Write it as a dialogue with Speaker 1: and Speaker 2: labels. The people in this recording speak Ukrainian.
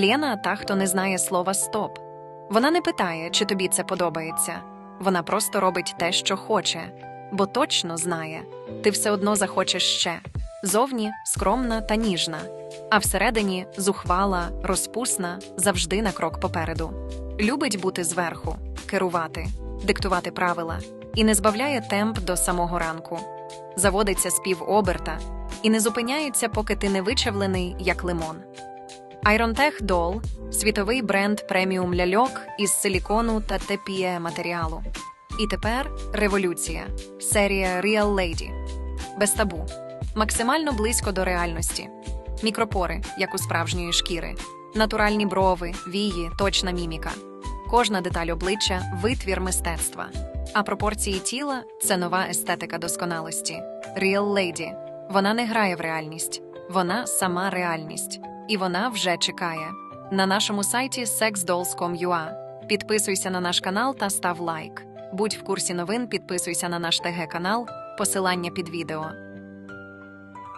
Speaker 1: Лена та, хто не знає слова стоп. Вона не питає, чи тобі це подобається. Вона просто робить те, що хоче, бо точно знає, ти все одно захочеш ще. Зовні скромна та ніжна, а всередині зухвала, розпусна, завжди на крок попереду. Любить бути зверху, керувати, диктувати правила і не збавляє темп до самого ранку. Заводиться з півоберта і не зупиняється, поки ти не вичавлений, як лимон. Irontech Doll – світовий бренд преміум ляльок із силікону та тепіє матеріалу. І тепер революція, серія Real Lady. Без табу, максимально близько до реальності. Мікропори, як у справжньої шкіри, натуральні брови, вії, точна міміка. Кожна деталь обличчя витвір мистецтва. А пропорції тіла це нова естетика досконалості. Real Lady. Вона не грає в реальність, вона сама реальність. І вона вже чекає. На нашому сайті sexdolls.com.ua. Підписуйся на наш канал та став лайк. Будь в курсі новин, підписуйся на наш ТГ канал, посилання під відео.